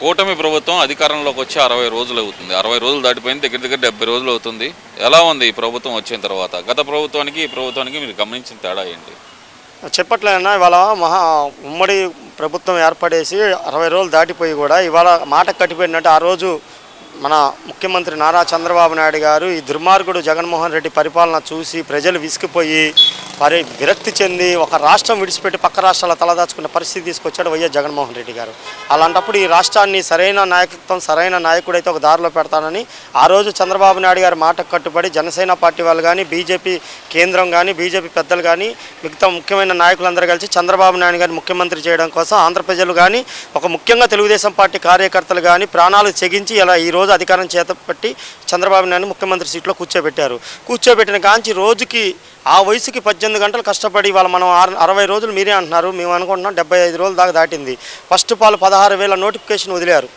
కూటమి ప్రభుత్వం అధికారంలోకి వచ్చి అరవై రోజులు అవుతుంది. అరవై రోజులు దాటిపోయింది దగ్గర దగ్గర డెబ్బై రోజులు అవుతుంది. ఎలా ఉంది ఈ ప్రభుత్వం వచ్చిన తర్వాత? గత ప్రభుత్వానికి ఈ ప్రభుత్వానికి మీరు గమనించిన తేడా ఏంటి? చెప్పట్లేదన్నా ఇవాళ మహా ఉమ్మడి ప్రభుత్వం ఏర్పడేసి అరవై రోజులు దాటిపోయి కూడా ఇవాళ మాట కట్టిపోయినట్టు ఆ రోజు మన ముఖ్యమంత్రి నారా చంద్రబాబు నాయుడు గారు ఈ దుర్మార్గుడు జగన్మోహన్ రెడ్డి పరిపాలన చూసి ప్రజలు విసిగిపోయి పరి విరక్తి చెంది ఒక రాష్ట్రం విడిచిపెట్టి పక్క రాష్ట్రాల తలదాచుకున్న పరిస్థితి తీసుకొచ్చాడు వైఎస్ జగన్మోహన్ రెడ్డి గారు. అలాంటప్పుడు ఈ రాష్ట్రాన్ని సరైన నాయకత్వం సరైన నాయకుడైతే ఒక దారిలో పెడతానని ఆ రోజు చంద్రబాబు నాయుడు గారి మాటకు కట్టుబడి జనసేన పార్టీ వాళ్ళు కానీ బీజేపీ కేంద్రం కానీ బీజేపీ పెద్దలు కానీ మిగతా ముఖ్యమైన నాయకులందరూ కలిసి చంద్రబాబు నాయుడు గారిని ముఖ్యమంత్రి చేయడం కోసం ఆంధ్ర ప్రజలు కానీ ఒక ముఖ్యంగా తెలుగుదేశం పార్టీ కార్యకర్తలు కానీ ప్రాణాలు చెగించి ఇలా ఈ రోజు అధికారం చేతపట్టి చంద్రబాబు నాయుడు ముఖ్యమంత్రి సీట్లో కూర్చోబెట్టారు. కూర్చోబెట్టిన కాంచి రోజుకి ఆ వయసుకి పద్దెనిమిది గంటలు కష్టపడి ఇవాళ మనం అరవై రోజులు మీరే అంటున్నారు. మేము అనుకుంటున్నాం డెబ్బై ఐదు రోజుల దాకా దాటింది. ఫస్ట్ పాలు పదహారు వేల నోటిఫికేషన్ వదిలారు.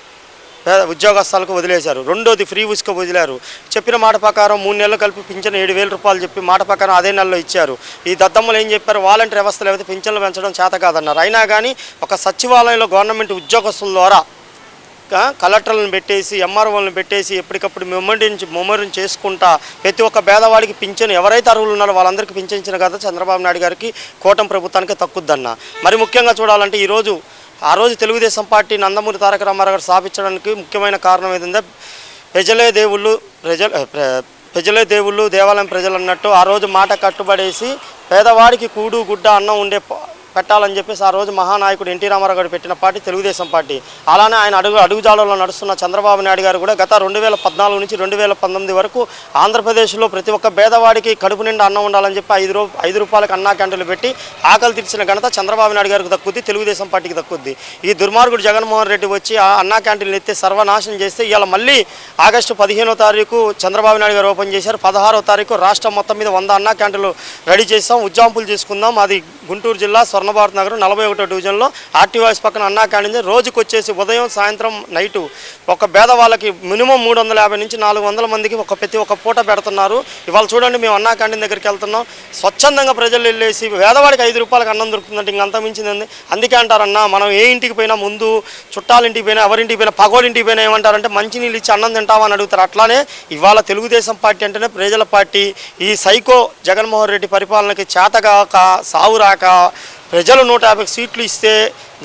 పేద ఉద్యోగస్తులకు వదిలేశారు. రెండోది ఫ్రీ ఉసుక వదిలారు. చెప్పిన మాట ప్రకారం మూడు నెలలు కలిపి పింఛన్ ఏడు వేల రూపాయలు చెప్పి మాట ప్రకారం అదే నెలలో ఇచ్చారు. ఈ దద్దమ్మలు ఏం చెప్పారు? వాలంటీర్ వ్యవస్థ అయితే పింఛన్లు పెంచడం చేత కాదన్నారు. అయినా కానీ ఒక సచివాలయంలో గవర్నమెంట్ ఉద్యోగస్తుల ద్వారా కలెక్టర్లను పెట్టేసి ఎంఆర్ఓలను పెట్టేసి ఎప్పటికప్పుడు మెమోరించి మెమోరిని చేసుకుంటా ప్రతి ఒక్క పేదవాడికి పింఛను ఎవరైతే అర్హులు ఉన్నారో వాళ్ళందరికీ పింఛించిన కదా చంద్రబాబు నాయుడు గారికి కూటమి ప్రభుత్వానికి తక్కుద్దన్న మరి ముఖ్యంగా చూడాలంటే ఈరోజు ఆ రోజు తెలుగుదేశం పార్టీ నందమూరి తారక రామారావు గారు స్థాపించడానికి ముఖ్యమైన కారణం ఏంటంటే ప్రజలే దేవుళ్ళు ప్రజల ప్రజలే దేవుళ్ళు దేవాలయం ప్రజలు అన్నట్టు ఆ రోజు మాట కట్టుబడేసి పేదవాడికి కూడు గుడ్డ అన్నం ఉండే పెట్టాలని చెప్పేసి ఆ రోజు మహానాయకుడు ఎన్టీ రామారావు గారు పెట్టిన పార్టీ తెలుగుదేశం పార్టీ. అలానే ఆయన అడుగు అడుగుజాడలో నడుస్తున్న చంద్రబాబు నాయుడు గారు కూడా గత రెండు వేల పద్నాలుగు నుంచి రెండు వేల పంతొమ్మిది వరకు ఆంధ్రప్రదేశ్లో ప్రతి ఒక్క పేదవాడికి కడుపు నిండా అన్నం ఉండాలని చెప్పి ఐదు రూ ఐదు రూపాయలకు అన్నా క్యాంటీన్లు పెట్టి ఆకలి తీర్చిన ఘనత చంద్రబాబు నాయుడు గారికి దక్కుద్ది తెలుగుదేశం పార్టీకి దక్కుద్ది. ఈ దుర్మార్గుడు జగన్మోహన్ రెడ్డి వచ్చి ఆ అన్నా క్యాంటీన్లు ఎత్తే సర్వనాశనం చేస్తే ఇవాళ మళ్ళీ ఆగస్టు పదిహేనో తారీఖు చంద్రబాబు నాయుడు గారు ఓపెన్ చేశారు. పదహారో తారీఖు రాష్ట్రం మొత్తం మీద వంద అన్నా క్యాంటీన్లు రెడీ చేస్తాం ఉజ్జాంపులు చేసుకుందాం. అది గుంటూరు జిల్లా స్వర్ణభారత్ నగరం నలభై ఒకటో డివిజన్లో ఆర్టీవాయిస్ పక్కన అన్నా క్యాంటీన్ రోజుకు వచ్చేసి ఉదయం సాయంత్రం నైటు ఒక పేద వాళ్ళకి మినిమం మూడు వందల యాభై నుంచి నాలుగు వందల మందికి ఒక ప్రతి ఒక్క పూట పెడుతున్నారు. ఇవాళ చూడండి మేము అన్నా క్యాంటీన్ దగ్గరికి వెళ్తున్నాం. స్వచ్ఛందంగా ప్రజలు వెళ్ళేసి పేదవాడికి ఐదు రూపాయలకు అన్నం దొరుకుతుందంటే ఇంకంత మించింది అందుకే అంటారన్నా మనం ఏ ఇంటికి పోయినా ముందు చుట్టాలింటికి పోయినా ఎవరింటికి పోయినా పగోడింటికి పోయినా ఏమంటారంటే మంచినీళ్ళు ఇచ్చి అన్నం తింటావా అని అడుగుతారు. అట్లానే ఇవాళ తెలుగుదేశం పార్టీ అంటేనే ప్రజల పార్టీ. ఈ సైకో జగన్మోహన్ రెడ్డి పరిపాలనకి చేతగాక సావు రాక ప్రజలు నూట యాభై సీట్లు ఇస్తే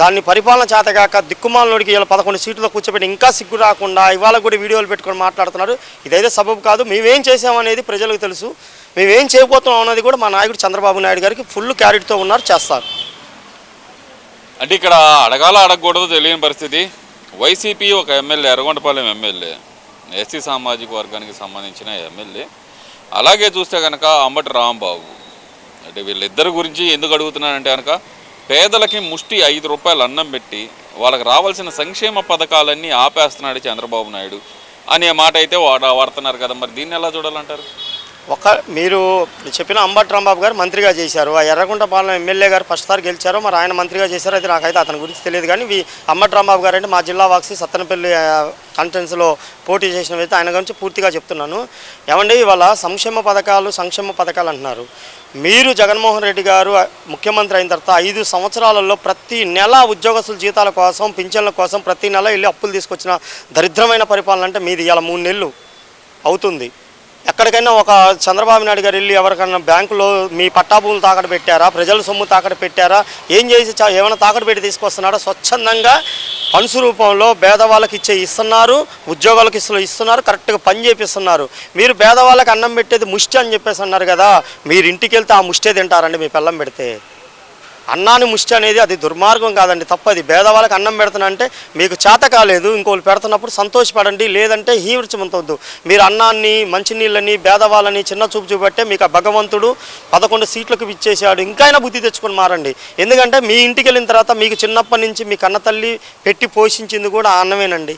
దాన్ని పరిపాలన చేతగాక దిక్కుమాలనుడికి ఇలా పదకొండు సీట్లతో కూర్చోబెట్టి ఇంకా సిగ్గు రాకుండా ఇవాళ కూడా వీడియోలు పెట్టుకొని మాట్లాడుతున్నారు. ఇదైతే సబబు కాదు. మేమేం చేసామనేది ప్రజలకు తెలుసు. మేమేం చేయబోతున్నాం అన్నది కూడా మా నాయకుడు చంద్రబాబు నాయుడు గారికి ఫుల్ క్యారెట్తో ఉన్నారు చేస్తారు. అంటే ఇక్కడ అడగాల అడగకూడదు తెలియని పరిస్థితి. వైసీపీ ఒక ఎమ్మెల్యే ఎర్రగొండపాలెం ఎమ్మెల్యే ఎస్సీ సామాజిక వర్గానికి సంబంధించిన ఎమ్మెల్యే. అలాగే చూస్తే కనుక అంబటి రాంబాబు. అంటే వీళ్ళిద్దరి గురించి ఎందుకు అడుగుతున్నానంటే కనుక పేదలకి ముష్టి ఐదు రూపాయలు అన్నం పెట్టి వాళ్ళకి రావాల్సిన సంక్షేమ పథకాలన్నీ ఆపేస్తున్నాడు చంద్రబాబు నాయుడు అనే మాట అయితే వాడ వాడుతున్నారు కదా. మరి దీన్ని ఎలా చూడాలంటారు? ఒక మీరు ఇప్పుడు చెప్పిన అంబట్రాంబాబు గారు మంత్రిగా చేశారు. ఆ Erraguntapalem MLA garu first sir గెలిచారు. మరి ఆయన మంత్రిగా చేశారు. అయితే నాకైతే అతని గురించి తెలియదు కానీ ఈ అంబటి రాంబాబు గారు అంటే మా జిల్లా వాక్సి సత్తనపల్లి కాన్ఫరెన్స్లో పోటీ చేసిన అయితే ఆయన గురించి పూర్తిగా చెప్తున్నాను. ఏమండి ఇవాళ సంక్షేమ పథకాలు సంక్షేమ పథకాలు అంటున్నారు. మీరు జగన్మోహన్ రెడ్డి గారు ముఖ్యమంత్రి అయిన తర్వాత ఐదు సంవత్సరాలలో ప్రతి నెల ఉద్యోగస్తుల జీతాల కోసం పింఛన్ల కోసం ప్రతి నెల వెళ్ళి అప్పులు తీసుకొచ్చిన దరిద్రమైన పరిపాలన అంటే మీది. ఇలా మూడు నెలలు అవుతుంది. ఎక్కడికైనా ఒక చంద్రబాబు నాయుడు గారు వెళ్ళి ఎవరికైనా బ్యాంకులో మీ పట్టాభూములు తాకట్టు పెట్టారా? ప్రజల సొమ్ము తాకట్టు పెట్టారా? ఏం చేసి చా- ఏమైనా తాకట్టు పెట్టి తీసుకొస్తున్నారా? స్వచ్ఛందంగా ఫండ్స్ రూపంలో పేదవాళ్ళకి ఇచ్చే ఇస్తున్నారు ఉద్యోగాలకు ఇస్తున్న ఇస్తున్నారు కరెక్ట్గా పని చేపిస్తున్నారు. మీరు పేదవాళ్ళకి అన్నం పెట్టేది ముష్టి అని చెప్పేసి అన్నారు కదా మీరు ఇంటికి వెళ్తే ఆ ముష్టే తింటారండి మీ పిల్లం పెడితే. అన్నాన్ని ముష్టి అనేది అది దుర్మార్గం కాదండి తప్పది. పేదవాళ్ళకి అన్నం పెడుతున్నా అంటే మీకు చేత కాలేదు ఇంకోళ్ళు పెడుతున్నప్పుడు సంతోషపడండి లేదంటే హీవించమంతవద్దు మీరు అన్నాన్ని మంచినీళ్ళని పేదవాళ్ళని చిన్న చూపు చూపెట్టే మీకు ఆ భగవంతుడు పదకొండు సీట్లకు ఇచ్చేసాడు ఇంకైనా బుద్ధి తెచ్చుకొని మారండి. ఎందుకంటే మీ ఇంటికి వెళ్ళిన తర్వాత మీకు చిన్నప్పటి నుంచి మీ కన్నతల్లి పెట్టి పోషించింది కూడా అన్నమేనండి.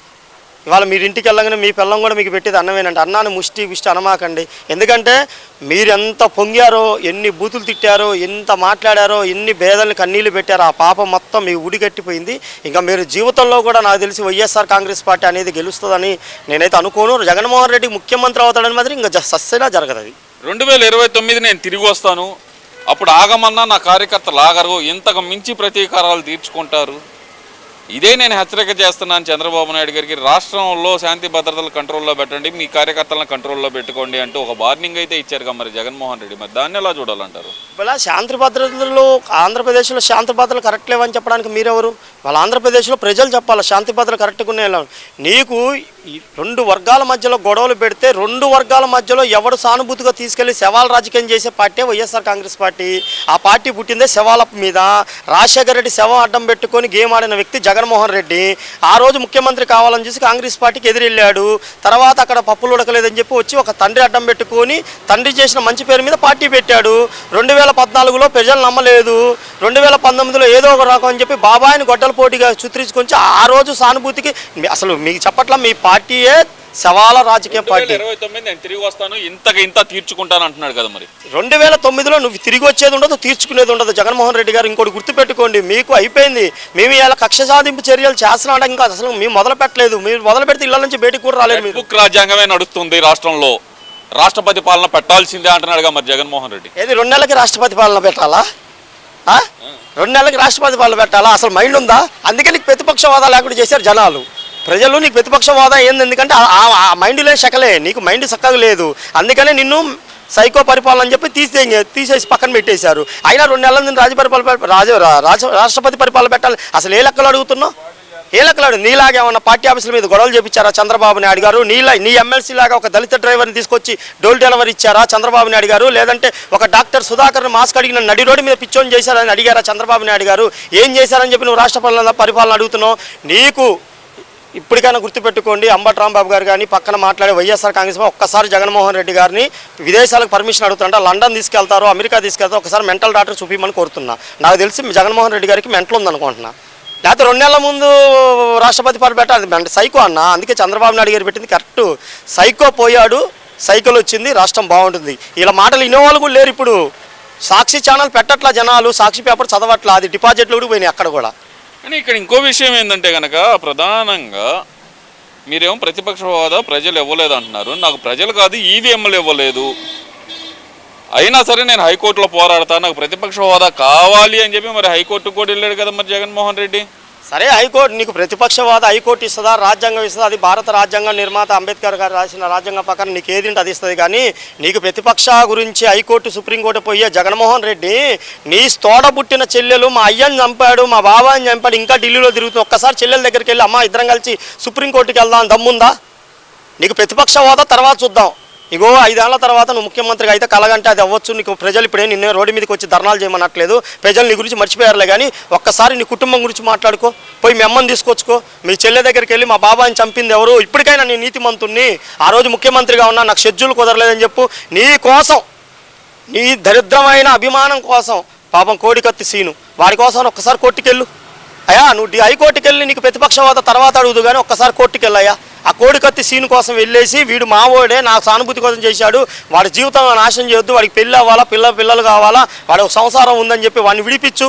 ఇవాళ మీరు ఇంటికి వెళ్ళగానే మీ పిల్లం కూడా మీకు పెట్టేది అన్నమేనండి. అన్నాన్ని ముష్టి ముష్టి అనమాకండి. ఎందుకంటే మీరు ఎంత పొంగారో ఎన్ని బూతులు తిట్టారో ఎంత మాట్లాడారో ఎన్ని భేదాలను కన్నీళ్ళు పెట్టారో ఆ పాపం మొత్తం మీ ఉడిగట్టిపోయింది ఇంకా మీరు జీవితంలో కూడా నాకు తెలిసి వైఎస్ఆర్ కాంగ్రెస్ పార్టీ అనేది గెలుస్తుందని నేనైతే అనుకోను. జగన్మోహన్ రెడ్డి ముఖ్యమంత్రి అవుతాడని మాత్రం ఇంకా జ- సస్సైనా జరగదు అది. రెండు వేల ఇరవై తొమ్మిది నేను తిరిగి వస్తాను. అప్పుడు ఆగమన్నా నా కార్యకర్తలు ఆగరు. ఇంతకు మించి ప్రతీకారాలు తీర్చుకుంటారు. ఇదే నేను హెచ్చరిక చేస్తున్నాను చంద్రబాబు నాయుడు గారికి. రాష్ట్రంలో శాంతి భద్రతలు కంట్రోల్లో పెట్టండి మీ కార్యకర్తలను కంట్రోల్లో పెట్టుకోండి అంటూ ఒక వార్నింగ్ అయితే ఇచ్చారు కదా మరి జగన్మోహన్ రెడ్డి. మరి దాన్ని ఎలా చూడాలంటారు? ఇలా శాంతి భద్రతలు ఆంధ్రప్రదేశ్లో శాంతి భద్రతలు కరెక్ట్ లేవని చెప్పడానికి మీరెవరు? వాళ్ళ ఆంధ్రప్రదేశ్లో ప్రజలు చెప్పాలి శాంతి భద్రతలు కరెక్ట్గా ఉన్నాయి నీకు రెండు వర్గాల మధ్యలో గొడవలు పెడితే రెండు వర్గాల మధ్యలో ఎవడు సానుభూతిగా తీసుకెళ్ళి శవాల రాజకీయం చేసే పార్టీ వైఎస్ఆర్ కాంగ్రెస్ పార్టీ. ఆ పార్టీ పుట్టిందే శవాల మీద. రాజశేఖర రెడ్డి శవం అడ్డం పెట్టుకొని గేమ్ ఆడిన వ్యక్తి జగన్మోహన్ రెడ్డి. ఆ రోజు ముఖ్యమంత్రి కావాలని చూసి కాంగ్రెస్ పార్టీకి ఎదురెళ్ళాడు. తర్వాత అక్కడ పప్పులు ఉడకలేదని చెప్పి వచ్చి ఒక తండ్రి అడ్డం పెట్టుకొని తండ్రి చేసిన మంచి పేరు మీద పార్టీ పెట్టాడు. రెండు వేల పద్నాలుగులో ప్రజలు నమ్మలేదు. రెండు వేల పంతొమ్మిదిలో ఏదో ఒక రకం అని చెప్పి బాబాయిని గొడ్డల పోటీగా చిత్రించుకొని ఆ రోజు సానుభూతికి అసలు మీకు చెప్పట్ల మీ పార్టీ పార్టీయే సవాల రాజకీయ పార్టీ. ఇరవై తొమ్మిది నేను తిరిగి వస్తాను ఇంతకు ఇంత తీర్చుకుంటాను అంటున్నాడు కదా మరి. రెండు వేల తొమ్మిదిలో నువ్వు తిరిగి వచ్చేది ఉండదు తీర్చుకునేది ఉండదు. జగన్మోహన్ రెడ్డి గారు ఇంకోటి గుర్తుపెట్టుకోండి మీకు అయిపోయింది. మేము ఇలా కక్ష సాధింపు చర్యలు చేస్తున్నాం ఇంకా అసలు మేము మొదలు పెట్టలేదు. మీరు మొదలు పెడితే ఇళ్ళ నుంచి బయటికి కూడా రాలేదు మీరు. బుక్ రాజ్యాంగమే నడుస్తుంది రాష్ట్రంలో. రాష్ట్రపతి పాలన పెట్టాల్సిందే అంటున్నాడుగా మరి జగన్మోహన్ రెడ్డి. ఏది రెండు నెలలకి రాష్ట్రపతి పాలన పెట్టాలా? రెండు నెలలకి రాష్ట్రపతి పాలన పెట్టాలా? అసలు మైండ్ ఉందా? అందుకే నీకు ప్రతిపక్ష హోదా లేకుండా చేశారు జనాలు. ప్రజలు నీకు ప్రతిపక్ష హోదా ఏంది? ఎందుకంటే ఆ- మైండ్లే శకలే. నీకు మైండ్ చక్కగా లేదు. అందుకనే నిన్ను సైకో పరిపాలన అని చెప్పి తీసే తీసేసి పక్కన పెట్టేశారు. అయినా రెండు నెలల నుంచి రాజ పరిపాలన రాజ రాష్ట్రపతి పరిపాలన పెట్టాలి. అసలు ఏ లెక్కలు అడుగుతున్నావు? ఏ లెక్కలు అడుగు నీలాగా ఏమన్నా పార్టీ ఆఫీసుల మీద గొడవలు చేపించారా చంద్రబాబు నాయుడు గారు? నీలా నీ ఎమ్మెల్సీ లాగా ఒక దళిత డ్రైవర్ని తీసుకొచ్చి డోల్ డెలివరీ ఇచ్చారా చంద్రబాబు నాయుడు గారు? లేదంటే ఒక డాక్టర్ సుధాకర్ని మాస్క్ అడిగిన నడి రోడ్డు మీద పిచ్చోని చేశారని అడిగారా చంద్రబాబు నాయుడు గారు? ఏం చేశారని చెప్పి నువ్వు రాష్ట్ర పరిపాలన అడుగుతున్నావు? నీకు ఇప్పటికైనా గుర్తుపెట్టుకోండి అంబటి రాంబాబు గారు కానీ పక్కన మాట్లాడే వైఎస్ఆర్ కాంగ్రెస్ ఒక్కసారి జగన్మోహన్ రెడ్డి గారిని విదేశాలకు పర్మిషన్ అడుగుతుంటే లండన్ తీసుకెళ్తారు అమెరికా తీసుకెళ్తారు ఒకసారి మెంటల్ డాక్టర్ చూపించమని కోరుతున్నా. నాకు తెలిసి జగన్మోహన్ రెడ్డి గారికి మెంటల్ ఉందనుకుంటున్నా. లేకపోతే రెండు నెలల ముందు రాష్ట్రపతి పాలన పెట్టాలి అంటే సైకో అన్న అందుకే చంద్రబాబు నాయుడు గారు పెట్టింది కరెక్ట్. సైకో పోయాడు సైకిల్ వచ్చింది రాష్ట్రం బాగుంటుంది. ఇలా మాటలు వినేవాళ్ళు కూడా లేరు ఇప్పుడు. సాక్షి ఛానల్ పెట్టట్లా జనాలు సాక్షి పేపర్ చదవట్లా అది డిపాజిట్లు కూడా పోయినాయి అక్కడ కూడా. కానీ ఇక్కడ ఇంకో విషయం ఏంటంటే కనుక ప్రధానంగా మీరేమో ప్రతిపక్ష హోదా ప్రజలు ఇవ్వలేదు అంటున్నారు. నాకు ప్రజలు కాదు ఈవీఎంలు ఇవ్వలేదు. అయినా సరే నేను హైకోర్టులో పోరాడతాను నాకు ప్రతిపక్ష హోదా కావాలి అని చెప్పి మరి హైకోర్టుకు కూడా వెళ్ళాడు కదా మరి జగన్మోహన్ రెడ్డి. సరే హైకోర్టు నీకు ప్రతిపక్షవాద హైకోర్టు ఇస్తుందా రాజ్యాంగం ఇస్తుందా? అది భారత రాజ్యాంగం నిర్మాత అంబేద్కర్ గారు రాసిన రాజ్యాంగం ప్రకారం నీకు ఏదింటే అది ఇస్తుంది. కానీ నీకు ప్రతిపక్ష గురించి హైకోర్టు సుప్రీంకోర్టు పోయే జగన్మోహన్ రెడ్డి నీ తోడబుట్టిన పుట్టిన చెల్లెలు మా అయ్యని చంపాడు మా బాబాని చంపాడు ఇంకా ఢిల్లీలో తిరుగుతుంది ఒక్కసారి చెల్లెల దగ్గరికి వెళ్ళి అమ్మ ఇద్దరం కలిసి సుప్రీంకోర్టుకి వెళ్దాం దమ్ముందా? నీకు ప్రతిపక్ష హోదా తర్వాత చూద్దాం. ఇగో ఐదేళ్ళ తర్వాత నువ్వు ముఖ్యమంత్రిగా అయితే కలగంటే అది అవ్వచ్చు. నీకు ప్రజలు ఇప్పుడే నిన్నే రోడ్డు మీదకి వచ్చి ధర్నాలు చేయమనట్లేదు. ప్రజలు నీ గురించి మర్చిపోయారులే కానీ ఒక్కసారి నీ కుటుంబం గురించి మాట్లాడుకో. పోయి మీ అమ్మని తీసుకొచ్చుకో. మీ చెల్లె దగ్గరికి వెళ్ళి మా బాబాని చంపింది ఎవరు? ఇప్పటికైనా నీ నీతిమంతుణ్ణి ఆ రోజు ముఖ్యమంత్రిగా ఉన్నా నాకు షెడ్యూల్ కుదరలేదని చెప్పు. నీ కోసం నీ దరిద్రమైన అభిమానం కోసం పాపం కోడికత్తి సీను. వాడి కోసం ఒక్కసారి కోర్టుకెళ్ళు. అయ్యా నువ్వు హైకోర్టుకెళ్ళి నీకు ప్రతిపక్ష హోదా తర్వాత అడుగుదు కానీ ఒక్కసారి కోర్టుకెళ్ళయ్యా. ఆ కోడికత్తి సీను కోసం వెళ్ళేసి వీడు మావోడే నా సానుభూతి కోసం చేశాడు. వాడి జీవితం నాశనం చేయొద్దు వాడికి పెళ్ళి అవ్వాలా పిల్ల పిల్లలు కావాలా వాడి ఒక సంసారం ఉందని చెప్పి వాడిని విడిపించు.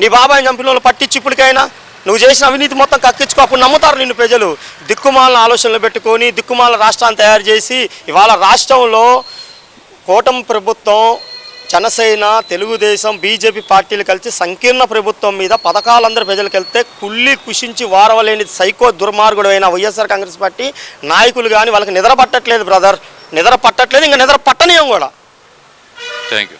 నీ బాబాయ్ చంపిన వాళ్ళు పట్టించి ఇప్పటికైనా. నువ్వు చేసిన అవినీతి మొత్తం కక్కించుకో అప్పుడు నమ్ముతారు నిన్ను ప్రజలు. దిక్కుమాలను ఆలోచనలు పెట్టుకొని దిక్కుమాల రాష్ట్రాన్ని తయారు చేసి ఇవాళ రాష్ట్రంలో కూటమి ప్రభుత్వం జనసేన తెలుగుదేశం బీజేపీ పార్టీలు కలిసి సంకీర్ణ ప్రభుత్వం మీద పథకాలందరూ ప్రజలకు వెళ్తే కుళ్ళి కుషించి వారవలేని సైకో దుర్మార్గుడు అయిన వైఎస్ఆర్ కాంగ్రెస్ పార్టీ నాయకులు కానీ వాళ్ళకి నిద్ర పట్టట్లేదు బ్రదర్. నిద్ర పట్టట్లేదు ఇంకా నిద్ర పట్టనీయం కూడా. Thank you